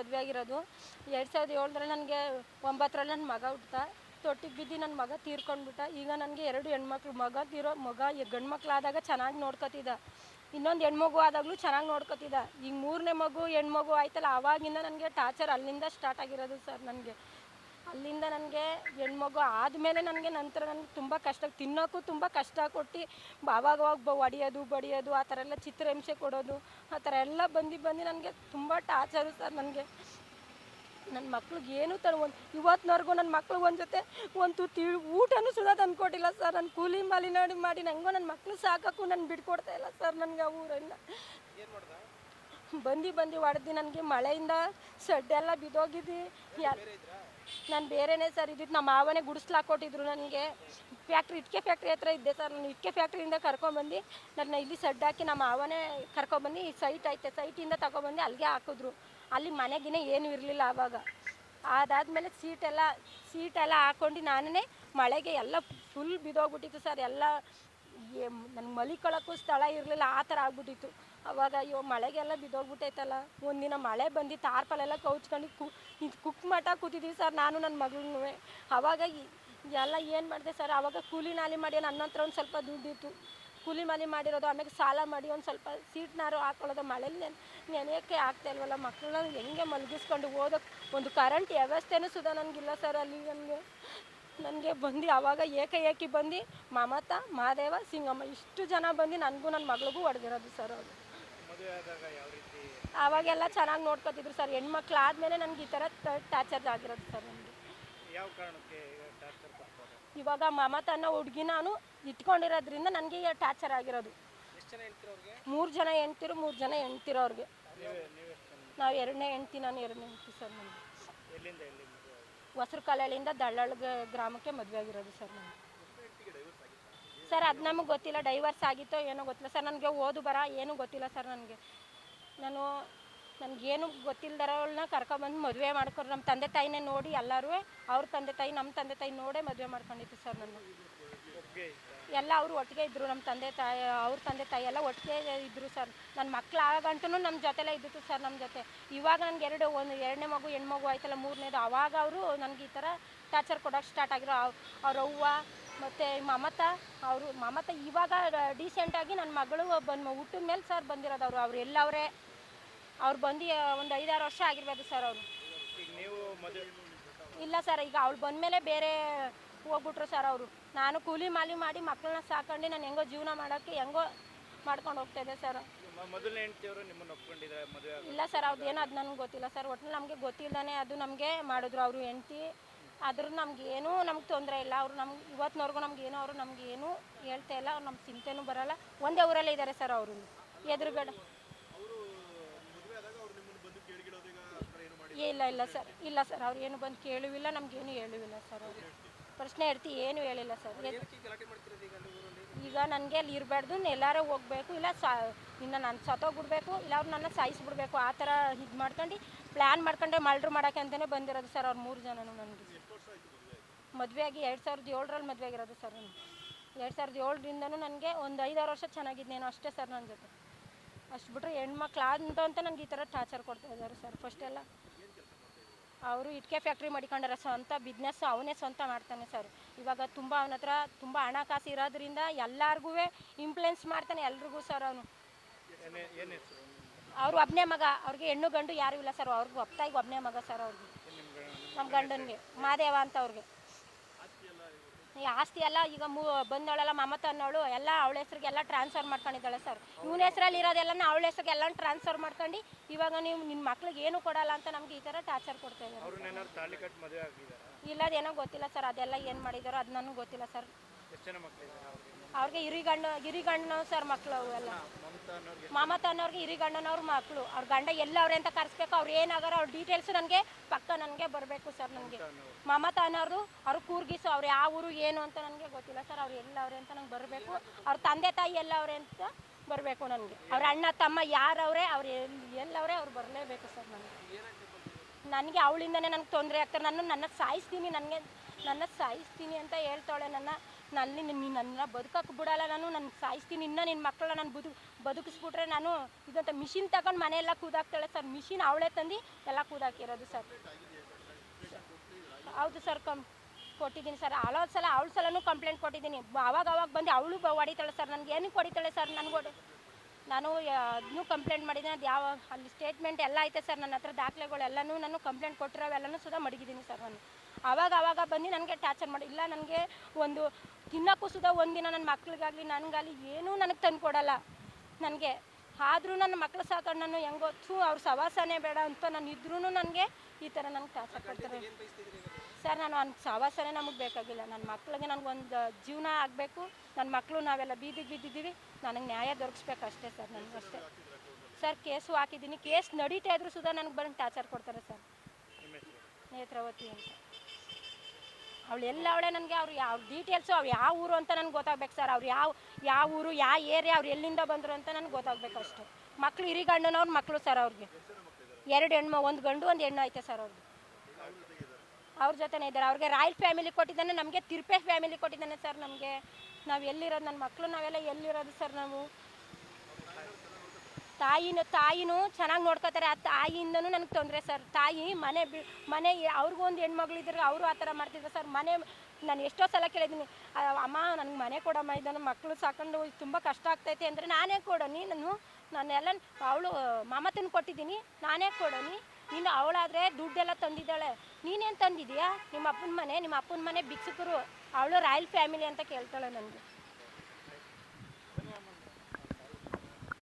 ಮದುವೆ ಆಗಿರೋದು. ಎರಡು ಸಾವಿರದ ಏಳರಲ್ಲಿ ನನಗೆ ಒಂಬತ್ತರಲ್ಲಿ ನನ್ನ ಮಗ ಹುಟ್ಟ ತೊಟ್ಟಿಗೆ ಬಿದ್ದು ನನ್ನ ಮಗ ತೀರ್ಕೊಂಡ್ಬಿಟ್ಟ. ಈಗ ನನಗೆ ಎರಡು ಹೆಣ್ಮಕ್ಳು, ಮಗ ತೀರೋ, ಮಗ ಗಂಡು ಮಕ್ಳಾದಾಗ ಚೆನ್ನಾಗಿ ನೋಡ್ಕೊತಿದ್ದ. ಇನ್ನೊಂದು ಹೆಣ್ಮಗು ಆದಾಗಲೂ ಚೆನ್ನಾಗಿ ನೋಡ್ಕೊತಿದ್ದ. ಈಗ ಮೂರನೇ ಮಗು, ಹೆಣ್ಮಗು ಆಯ್ತಲ್ಲ ಆವಾಗಿಂದ ನನಗೆ ಟಾರ್ಚರ್ ಅಲ್ಲಿಂದ ಸ್ಟಾರ್ಟ್ ಆಗಿರೋದು ಸರ್ ನನಗೆ. ಅಲ್ಲಿಂದ ನನಗೆ ಹೆಣ್ಮಗು ಆದಮೇಲೆ ನನಗೆ ನಂತರ ನನಗೆ ತುಂಬ ಕಷ್ಟ, ತಿನ್ನೋಕ್ಕೂ ತುಂಬ ಕಷ್ಟ ಕೊಟ್ಟು ಅವಾಗವಾಗ ಬ ಬಡಿಯೋದು, ಆ ಥರ ಎಲ್ಲ ಚಿತ್ರಹಿಂಸೆ ಕೊಡೋದು, ಆ ಥರ ಎಲ್ಲ ಬಂದು ಬಂದು ನನಗೆ ತುಂಬ ಟಾರ್ಚರ್ ಸರ್ ನನಗೆ. ನನ್ನ ಮಕ್ಳಿಗೆ ಏನು ತರ ಒಂದು ಇವತ್ತಿನವರೆಗೂ ನನ್ನ ಮಕ್ಳಿಗೆ ಒಂದು ಜೊತೆ ಒಂದು ತಿ ಊಟನೂ ಸುಧಾ ತಂದುಕೊಟ್ಟಿಲ್ಲ ಸರ್. ನಾನು ಕೂಲಿ ಮಾಲಿ ನೋಡಿ ಮಾಡಿ ನನಗೂ ನನ್ನ ಮಕ್ಳು ಸಾಕಕ್ಕೂ ನಾನು ಬಿಟ್ಕೊಡ್ತಾ ಇಲ್ಲ ಸರ್ ನನಗೆ ಆ ಊರಿಂದ. ಬಂದು ಬಂದು ಹೊಡೆದು ನನಗೆ ಮಳೆಯಿಂದ ಸಡ್ಡೆಲ್ಲ ಬಿದ್ದೋಗಿದ್ದು. ನಾನು ಬೇರೆನೇ ಸರ್ ಇದ್ದಿದ್ದು ನಮ್ಮ ಮಾವನೇ ಗುಡಿಸ್ಲಾಕೊಟ್ಟಿದ್ರು ನನಗೆ. ಫ್ಯಾಕ್ಟ್ರಿ ಇಟ್ಕೆ ಫ್ಯಾಕ್ಟ್ರಿ ಹತ್ರ ಇದ್ದೆ ಸರ್ ನಾನು ಇಟ್ಕೆ ಫ್ಯಾಕ್ಟ್ರಿಯಿಂದ ಕರ್ಕೊಂಬಂದು ನನ್ನ ಇಲ್ಲಿ ಸೆಡ್ ಹಾಕಿ ನಮ್ಮ ಮಾವನೇ ಕರ್ಕೊಂಡ್ಬಂದು ಈ ಸೈಟ್ ಐತೆ ಸೈಟಿಂದ ತಗೊಂಡ್ಬಂದು ಅಲ್ಲಿಗೆ ಹಾಕಿದ್ರು. ಅಲ್ಲಿ ಮನೆಗಿನೇ ಏನೂ ಇರಲಿಲ್ಲ ಆವಾಗ ಅದಾದಮೇಲೆ ಸೀಟೆಲ್ಲ ಸೀಟೆಲ್ಲ ಹಾಕ್ಕೊಂಡು ನಾನೇ ಮಳೆಗೆ ಎಲ್ಲ ಫುಲ್ ಬಿದ್ದೋಗ್ಬಿಟ್ಟಿತ್ತು ಸರ್ ಎಲ್ಲ ನನಗೆ ಮಲಿಕೊಳ್ಳೋಕ್ಕೂ ಸ್ಥಳ ಇರಲಿಲ್ಲ. ಆ ಥರ ಆಗ್ಬಿಟ್ಟಿತ್ತು. ಅವಾಗ ಅಯ್ಯೋ, ಮಳೆಗೆಲ್ಲ ಬಿದ್ದೋಗ್ಬಿಟ್ಟೈತಲ್ಲ. ಒಂದಿನ ಮಳೆ ಬಂದು ತಾರ್ಪಲೆಲ್ಲ ಕೌಚ್ಕೊಂಡು ಕು, ಇದು ಕುಕ್ ಮಠ ಕೂತಿದ್ದೀವಿ ಸರ್, ನಾನು ನನ್ನ ಮಗಳನ್ನೂ ಅವಾಗ ಎಲ್ಲ ಏನು ಮಾಡಿದೆ ಸರ್, ಅವಾಗ ಕೂಲಿ ನಾಲಿ ಮಾಡಿ ನನ್ನ ಹತ್ರ ಒಂದು ಸ್ವಲ್ಪ ದುಡ್ಡಿತ್ತು ಕೂಲಿ ಮಾಲಿ ಮಾಡಿರೋದು ಆಮೇಲೆ ಸಾಲ ಮಾಡಿ ಒಂದು ಸ್ವಲ್ಪ ಸೀಟ್ನಾರು ಹಾಕೊಳ್ಳೋದು. ಮಳೇಲಿ ನೆನ್ ನೆನೆಯೋಕ್ಕೆ ಆಗ್ತಾ ಇಲ್ವಲ್ಲ ಮಕ್ಕಳನ್ನ ಹೆಂಗೆ ಮಲಗಿಸ್ಕೊಂಡು ಓದೋಕ್ಕೆ ಒಂದು ಕರೆಂಟ್ ವ್ಯವಸ್ಥೆನೂ ಸುಧಾ ನನಗಿಲ್ಲ ಸರ್ ಅಲ್ಲಿ ನನಗೆ. ನನಗೆ ಬಂದು ಆವಾಗ ಏಕಾಏಕಿ ಬಂದು ಮಮತಾ ಮಹಾದೇವ ಸಿಂಗಮ್ಮ, ಇಷ್ಟು ಜನ ಬಂದು ನನಗೂ ನನ್ನ ಮಗಳಿಗೂ ಹೊಡೆದಿರೋದು ಸರ್ ಅವರು ಆವಾಗೆಲ್ಲ ಚೆನ್ನಾಗಿ ನೋಡ್ಕೋತಿದ್ರು ಸರ್. ಹೆಣ್ಮಕ್ಳು ಆದ್ಮೇಲೆ ನನಗೆ ಈ ಥರ ಟಾರ್ಚರ್ ಆಗಿರೋದು ಸರ್ ನನಗೆ. ಯಾವ ಕಾರಣಕ್ಕೆ ಇವಾಗ ಮಮತಾ ಅನ್ನೋ ಹುಡುಗಿ ನಾನು ಇಟ್ಕೊಂಡಿರೋದ್ರಿಂದ ನನಗೆ ಟಾರ್ಚರ್ ಆಗಿರೋದು. ಮೂರು ಜನ ಹೆಣ್ತಿರು ಮೂರು ಜನ ಹೆಣ್ತಿರೋರ್ಗೆ ನೀವೇ ನಾವು ಎರಡನೇ ಹೆಂಡ್ತಿ ನಾನು ಎರಡನೇ ಹೆಂಡ್ತಿ ಸರ್ ನನಗೆ? ಹೊಸರು ಕಾಲಳಿಯಿಂದ ದಳ್ಳಾಳ ಗ್ರಾಮಕ್ಕೆ ಮದುವೆ ಆಗಿರೋದು ಸರ್ ನಾನು ಸರ್, ಅದು ನಮಗೆ ಗೊತ್ತಿಲ್ಲ ಡೈವರ್ಸ್ ಆಗಿತ್ತೋ ಏನೋ ಗೊತ್ತಿಲ್ಲ. ಸರ್, ನನಗೆ ಓದು ಬರ, ಏನೂ ಗೊತ್ತಿಲ್ಲ ಸರ್ ನನಗೆ. ನಾನು, ನನಗೇನು ಗೊತ್ತಿಲ್ಲದರವ್ಳನ್ನ ಕರ್ಕೊಬಂದು ಮದುವೆ ಮಾಡ್ಕೊಂಡು ನಮ್ಮ ತಂದೆ ತಾಯಿನೇ ನೋಡಿ ಎಲ್ಲರೂ, ಅವ್ರ ತಂದೆ ತಾಯಿ ನಮ್ಮ ತಂದೆ ತಾಯಿ ನೋಡೇ ಮದುವೆ ಮಾಡ್ಕೊಂಡಿತ್ತು ಸರ್ ನನ್ನ ಎಲ್ಲ ಅವರು ಒಟ್ಟಿಗೆ ಇದ್ದರು ನಮ್ಮ ತಂದೆ ತಾಯಿ, ಅವ್ರ ತಂದೆ ತಾಯಿ ಎಲ್ಲ ಒಟ್ಟಿಗೆ ಇದ್ದರು ಸರ್. ನನ್ನ ಮಕ್ಳು ಆಗಂತೂ ನಮ್ಮ ಜೊತೆಲೇ ಇದ್ದಿತ್ತು ಸರ್ ನಮ್ಮ ಜೊತೆ. ಇವಾಗ ನನಗೆ ಎರಡು, ಒಂದು, ಎರಡನೇ ಮಗು ಹೆಣ್ಮಗು ಆಯ್ತಲ್ಲ ಮೂರನೇದು, ಅವಾಗ ಅವರು ನನಗೆ ಈ ಥರ ಟಾರ್ಚರ್ ಕೊಡೋಕೆ ಸ್ಟಾರ್ಟ್ ಆಗಿರೋ ಅವ್- ಅವ್ರ ಅವ್ವ ಮತ್ತು ಮಮತಾ ಅವರು ಮಮತಾ ಇವಾಗ ಡೀಸೆಂಟಾಗಿ ನನ್ನ ಮಗಳು ಬಂದು ಹುಟ್ಟಿದ ಮೇಲೆ ಸರ್ ಬಂದಿರೋದು ಅವರು ಅವ್ರು ಎಲ್ಲವರೇ ಅವ್ರು ಬಂದು ಒಂದು ಐದಾರು ವರ್ಷ ಆಗಿರ್ಬೋದು ಸರ್ ಅವರು. ಇಲ್ಲ ಸರ್ ಈಗ ಅವ್ಳು ಬಂದಮೇಲೆ ಬೇರೆ ಹೋಗ್ಬಿಟ್ರು ಸರ್ ಅವರು. ನಾನು ಕೂಲಿ ಮಾಲಿ ಮಾಡಿ ಮಕ್ಕಳನ್ನ ಸಾಕೊಂಡು ನಾನು ಹೆಂಗೋ ಜೀವನ ಮಾಡೋಕ್ಕೆ ಹೆಂಗೋ ಮಾಡ್ಕೊಂಡು ಹೋಗ್ತಾ ಇದ್ದೆ ಸರ್ ಇಲ್ಲ ಸರ್ ಅವ್ರದ್ದು ಏನೋ ಅದು ನನಗೆ ಗೊತ್ತಿಲ್ಲ ಸರ್ ಒಟ್ಟಿನಲ್ಲಿ ನಮಗೆ ಗೊತ್ತಿಲ್ಲದೇ ಅದು ನಮಗೆ ಮಾಡಿದ್ರು. ಅವರು ಹೆಂಡ್ತಿ ಆದ್ರೂ ನಮ್ಗೆ ಏನೂ ನಮ್ಗೆ ತೊಂದರೆ ಇಲ್ಲ. ಅವರು ನಮ್ಗೆ ಇವತ್ತಿನವರೆಗೂ ನಮ್ಗೆ ಏನೋ, ಅವರು ನಮ್ಗೆ ಏನೂ ಹೇಳ್ತಾ ಇಲ್ಲ. ಅವ್ರು ನಮ್ಮ ಚಿಂತೆನೂ ಬರಲ್ಲ. ಒಂದೇ ಊರಲ್ಲೇ ಇದ್ದಾರೆ ಸರ್ ಅವರು. ಎದುರುಗಡೆ ಇಲ್ಲ ಇಲ್ಲ ಸರ್. ಇಲ್ಲ ಸರ್, ಅವ್ರು ಏನು ಬಂದು ಕೇಳುವಿಲ್ಲ ನಮ್ಗೇನು ಹೇಳುವಿಲ್ಲ ಸರ್ ಅವರು. ಪ್ರಶ್ನೆ ಇರ್ತಿ ಏನು ಹೇಳಿಲ್ಲ ಸರ್. ಈಗ ನನಗೆ ಅಲ್ಲಿ ಇರಬಾರ್ದು, ಎಲ್ಲಾರು ಹೋಗ್ಬೇಕು. ಇಲ್ಲ, ಸಾ ಇನ್ನು ನಾನು ಸತ್ತೋಗ್ಬಿಡ್ಬೇಕು. ಇಲ್ಲ, ಅವ್ರು ನನ್ನ ಸಾಯಿಸ್ಬಿಡ್ಬೇಕು. ಆ ಥರ ಇದು ಮಾಡ್ಕೊಂಡು ಪ್ಲ್ಯಾನ್ ಮಾಡ್ಕೊಂಡೆ ಮಲ್ಡ್ರು ಮಾಡೋಕ್ಕೆ ಅಂತಲೇ ಬಂದಿರೋದು ಸರ್ ಅವ್ರು ಮೂರು ಜನನು ನನಗೆ. ಮದುವೆ ಆಗಿ ಎರಡು ಸಾವಿರದ ಏಳರಲ್ಲಿ ಮದುವೆ ಆಗಿರೋದು ಸರ್ ನಾನು ಎರಡು ಸಾವಿರದ ಏಳರಿಂದನೂ ನನಗೆ ಒಂದು ಐದಾರು ವರ್ಷ ಚೆನ್ನಾಗಿದ್ದೇನು ಅಷ್ಟೇ ಸರ್ ನನ್ನ ಜೊತೆ. ಅಷ್ಟು ಬಿಟ್ಟರೆ ಹೆಣ್ಮಕ್ಳು ಆದಂತ ಅಂತ ನನಗೆ ಈ ಥರ ಟಾರ್ಚರ್ ಕೊಡ್ತಾ ಇದ್ದಾರೆ ಸರ್ ಫಸ್ಟ್ ಎಲ್ಲ. ಅವರು ಇಟ್ಕೆ ಫ್ಯಾಕ್ಟ್ರಿ ಮಾಡಿಕೊಂಡಾರ, ಸ್ವಂತ ಬಿಸ್ನೆಸ್ಸು ಅವನೇ ಸ್ವಂತ ಮಾಡ್ತಾನೆ ಸರ್. ಇವಾಗ ತುಂಬ ಅವನ ಹತ್ರ ತುಂಬ ಹಣಕಾಸು ಇರೋದ್ರಿಂದ ಎಲ್ಲರಿಗೂ ಇಂಪ್ಲುಯೆನ್ಸ್ ಮಾಡ್ತಾನೆ ಎಲ್ರಿಗೂ ಸರ್ ಅವನು. ಅವ್ರು ಒಬ್ಬನೇ ಮಗ ಅವ್ರಿಗೆ ಹೆಣ್ಣು ಗಂಡು ಯಾರೂ ಇಲ್ಲ ಸರ್. ಅವ್ರಿಗೆ ಒಪ್ತಾಯಿಗೆ ಒಬ್ಬನೇ ಮಗ ಸರ್ ಅವ್ರಿಗೆ. ನಮ್ಮ ಗಂಡನಿಗೆ ಮಾದೇವ ಅಂತ ಅವ್ರಿಗೆ. ಈ ಆಸ್ತಿ ಎಲ್ಲ ಈಗ ಮೂ ಬಂದವಳೆಲ್ಲ ಮಮತ ಅನ್ನೋಳು ಎಲ್ಲ ಅವಳ ಹೆಸ್ರಿಗೆಲ್ಲ ಟ್ರಾನ್ಸ್ಫರ್ ಮಾಡ್ಕೊಂಡಿದ್ದಾಳೆ ಸರ್. ಇವನ ಹೆಸ್ರಲ್ಲಿ ಇರೋದೆಲ್ಲ ಅವಳ ಹೆಸ್ರಿಗೆ ಎಲ್ಲ ಟ್ರಾನ್ಸ್ಫರ್ ಮಾಡ್ಕೊಂಡು ಇವಾಗ ನೀವು ನಿಮ್ಮ ಮಕ್ಳಿಗೆ ಏನು ಕೊಡಲ್ಲ ಅಂತ ನಮ್ಗೆ ಈ ಥರ ಟಾರ್ಚರ್ ಕೊಡ್ತಾ ಇದ್ದಾರೆ. ಇಲ್ಲದೇನೋ ಗೊತ್ತಿಲ್ಲ ಸರ್. ಅದೆಲ್ಲ ಏನು ಮಾಡಿದಾರೋ ಅದು ನನಗೆ ಗೊತ್ತಿಲ್ಲ ಸರ್. ಅವ್ರಿಗೆ? ಹಿರಿಗಣ್ಣು ಹಿರಿಗಣ್ಣ ಹಿರಿಗಣ್ಣ ಸರ್ ಮಕ್ಕಳು ಅವೆಲ್ಲ. ಮಮತಾ ಅನ್ನೋರಿಗೆ ಹಿರಿಗಣ್ಣನವ್ರ ಮಕ್ಕಳು ಅವ್ರ ಗಂಡ ಎಲ್ಲವ್ರೆ ಅಂತ ಕರೆಸ್ಬೇಕು. ಅವ್ರು ಏನಾಗಾರ ಅವ್ರ ಡೀಟೇಲ್ಸ್ ನನಗೆ ಪಕ್ಕ ನನಗೆ ಬರಬೇಕು ಸರ್ ನನಗೆ. ಮಮತಾ ಅನ್ನೋರು. ಅವ್ರು ಕೂರ್ಗಿಸು ಅವ್ರು ಯಾವ ಊರು ಏನು ಅಂತ ನನಗೆ ಗೊತ್ತಿಲ್ಲ ಸರ್. ಅವ್ರು ಎಲ್ಲವ್ರೆ ಅಂತ ನಂಗೆ ಬರಬೇಕು. ಅವ್ರ ತಂದೆ ತಾಯಿ ಎಲ್ಲವ್ರೆ ಅಂತ ಬರಬೇಕು ನನಗೆ. ಅವ್ರ ಅಣ್ಣ ತಮ್ಮ ಯಾರವ್ರೆ ಅವ್ರು ಎಲ್ಲಿ ಎಲ್ಲವ್ರೆ ಅವ್ರು ಬರಲೇಬೇಕು ಸರ್ ನನಗೆ. ನನಗೆ ಅವಳಿಂದನೇ ನನಗೆ ತೊಂದರೆ ಆಗ್ತಾರೆ. ನಾನು ನನ್ನ ಸಾಯಿಸ್ತೀನಿ ನನಗೆ ನನ್ನ ಸಾಯಿಸ್ತೀನಿ ಅಂತ ಹೇಳ್ತಾಳೆ ನನ್ನ ನಲ್ಲಿ ನೀನು ನನ್ನ ಬದುಕಕ್ಕೆ ಬಿಡಲ್ಲ ನಾನು ನನ್ನ ಸಾಯಿಸ್ತೀನಿ, ಇನ್ನೂ ನಿನ್ನ ಮಕ್ಕಳನ್ನ ನಾನು ಬದು ಬದುಕಿಸ್ಬಿಟ್ರೆ ನಾನು ಇದಂತ ಮಿಷಿನ್ ತಗೊಂಡು ಮನೆಯೆಲ್ಲ ಕೂದಾಕ್ತಾಳೆ ಸರ್ ಮಿಷಿನ್ ಅವಳೇ ತಂದು ಎಲ್ಲ ಕೂದಾಕಿರೋದು ಸರ್ ಹೌದು ಸರ್ ಕಂ ಕೊಟ್ಟಿದ್ದೀನಿ ಸರ್ ಹಲವು ಸಲ, ಅವಳ ಸಲನೂ ಕಂಪ್ಲೇಂಟ್ ಕೊಟ್ಟಿದ್ದೀನಿ. ಅವಾಗ ಅವಾಗ ಬಂದು ಅವಳು ಹೊಡಿತಾಳೆ ಸರ್ ನನಗೆ ಏನಕ್ಕೆ ಹೊಡಿತಾಳೆ ಸರ್ ನನಗೆ ನಾನು ಅದನ್ನೂ ಕಂಪ್ಲೇಂಟ್ ಮಾಡಿದ್ದೀನಿ. ಅದು ಯಾವ ಅಲ್ಲಿ ಸ್ಟೇಟ್ಮೆಂಟ್ ಎಲ್ಲ ಐತೆ ಸರ್ ನನ್ನ ಹತ್ರ ದಾಖಲೆಗಳೆಲ್ಲನೂ ನಾನು ಕಂಪ್ಲೇಂಟ್ ಕೊಟ್ಟಿರೋವೆಲ್ಲನೂ ಸುಧಾ ಮಡಗಿದ್ದೀನಿ ಸರ್ ನಾನು. ಅವಾಗ ಅವಾಗ ಬಂದು ನನಗೆ ಟಾರ್ಚರ್ ಮಾಡಿ ಇಲ್ಲ, ನನಗೆ ಒಂದು ತಿನ್ನೋಕ್ಕೂ ಸುಧಾ ಒಂದಿನ ನನ್ನ ಮಕ್ಳಿಗಾಗಲಿ ನನಗಾಗಲಿ ಏನೂ ನನಗೆ ತಂದು ಕೊಡಲ್ಲ. ನನಗೆ ಆದರೂ ನನ್ನ ಮಕ್ಳು ಸಾಕೊಂಡು ನಾನು ಹೆಂಗೊತ್ತು ಅವ್ರ ಸವಾಸನೇ ಬೇಡ ಅಂತ ನಾನು ಇದ್ರೂ ನನಗೆ ಈ ಥರ ನನಗೆ ಟಾರ್ಚರ್ ಕೊಡ್ತಾರೆ. ಸರ್ ನಾನು ಅವ್ನ ಸವಾಸನೆ ನಮಗೆ ಬೇಕಾಗಿಲ್ಲ. ನನ್ನ ಮಕ್ಳಿಗೆ ನನಗೊಂದು ಜೀವನ ಆಗಬೇಕು. ನನ್ನ ಮಕ್ಕಳು ನಾವೆಲ್ಲ ಬೀದಿಗೆ ಬಿದ್ದಿದ್ದೀವಿ. ನನಗೆ ನ್ಯಾಯ ದೊರಕಿಸ್ಬೇಕು ಅಷ್ಟೇ ಸರ್ ನನಗೆ ಅಷ್ಟೇ ಸರ್ ಕೇಸು ಹಾಕಿದ್ದೀನಿ. ಕೇಸ್ ನಡೀತಾ ಇದ್ರು ಸುಧಾ ನನಗೆ ಬಂದು ಟಾರ್ಚರ್ ಕೊಡ್ತಾರೆ ಸರ್. ನೇತ್ರಾವತಿ ಅಂತ. ಅವಳು ಎಲ್ಲ ಅವಳೆ ನನಗೆ, ಅವ್ರು ಯಾವ ಡೀಟೇಲ್ಸು ಅವ್ರು ಯಾವ ಊರು ಅಂತ ನನಗೆ ಗೊತ್ತಾಗ್ಬೇಕು ಸರ್ ಅವ್ರು ಯಾವ ಯಾವ ಊರು, ಯಾವ ಏರಿಯಾ ಅವ್ರು ಎಲ್ಲಿಂದ ಬಂದರು ಅಂತ ನನಗೆ ಗೊತ್ತಾಗ್ಬೇಕು ಅಷ್ಟು. ಮಕ್ಳು ಹಿರಿ ಗಂಡನವ್ರ ಮಕ್ಕಳು ಸರ್ ಅವ್ರಿಗೆ. ಎರಡು ಹೆಣ್ಣು ಒಂದು ಗಂಡು, ಒಂದು ಹೆಣ್ಣು ಐತೆ ಸರ್ ಅವ್ರಿಗೆ ಅವ್ರ ಜೊತೆನೇ ಇದ್ದಾರೆ. ಅವ್ರಿಗೆ ರಾಯಲ್ ಫ್ಯಾಮಿಲಿ ಕೊಟ್ಟಿದ್ದಾನೆ, ನಮಗೆ ತಿರುಪೆ ಫ್ಯಾಮಿಲಿ ಕೊಟ್ಟಿದ್ದಾನೆ ಸರ್ ನಮಗೆ. ನಾವು ಎಲ್ಲಿರೋದು ನನ್ನ ಮಕ್ಕಳು ನಾವೆಲ್ಲ ಎಲ್ಲಿರೋದು ಸರ್ ನಾವು? ತಾಯಿನ ತಾಯಿನೂ ಚೆನ್ನಾಗಿ ನೋಡ್ಕೋತಾರೆ. ಆ ತಾಯಿಯಿಂದನೂ ನನಗೆ ತೊಂದರೆ ಸರ್. ತಾಯಿ ಮನೆ ಬಿ, ಮನೆ ಅವ್ರಿಗೂ ಒಂದು ಹೆಣ್ಮಗಳು ಇದ್ರೆ ಅವರು ಆ ಥರ ಮಾಡ್ತಿದ್ರು ಸರ್. ಮನೆ, ನಾನು ಎಷ್ಟೋ ಸಲ ಕೇಳಿದ್ದೀನಿ ಅಮ್ಮ ನನಗೆ ಮನೆ ಕೊಡಮ್ಮ ಇದನ್ನು ಮಕ್ಕಳು ಸಾಕೊಂಡು ತುಂಬ ಕಷ್ಟ ಆಗ್ತೈತೆ ಅಂದರೆ ನಾನೇ ಕೊಡೋನಿ, ನಾನು ನಾನೆಲ್ಲ ಅವಳು ಮಮತನ ಕೊಟ್ಟಿದ್ದೀನಿ, ನಾನೇ ಕೊಡೋನಿ. ಇನ್ನು ಅವಳಾದರೆ ದುಡ್ಡೆಲ್ಲ ತಂದಿದ್ದಾಳೆ. ನೀನೇನು ತಂದಿದೀಯಾ ನಿಮ್ಮ ಅಪ್ಪನ ಮನೆ ನಿಮ್ಮ ಅಪ್ಪನ ಮನೆ ಭಿಕ್ಷುಕರು, ಅವಳು ರಾಯಲ್ ಫ್ಯಾಮಿಲಿ ಅಂತ ಕೇಳ್ತಾಳೆ ನನಗೆ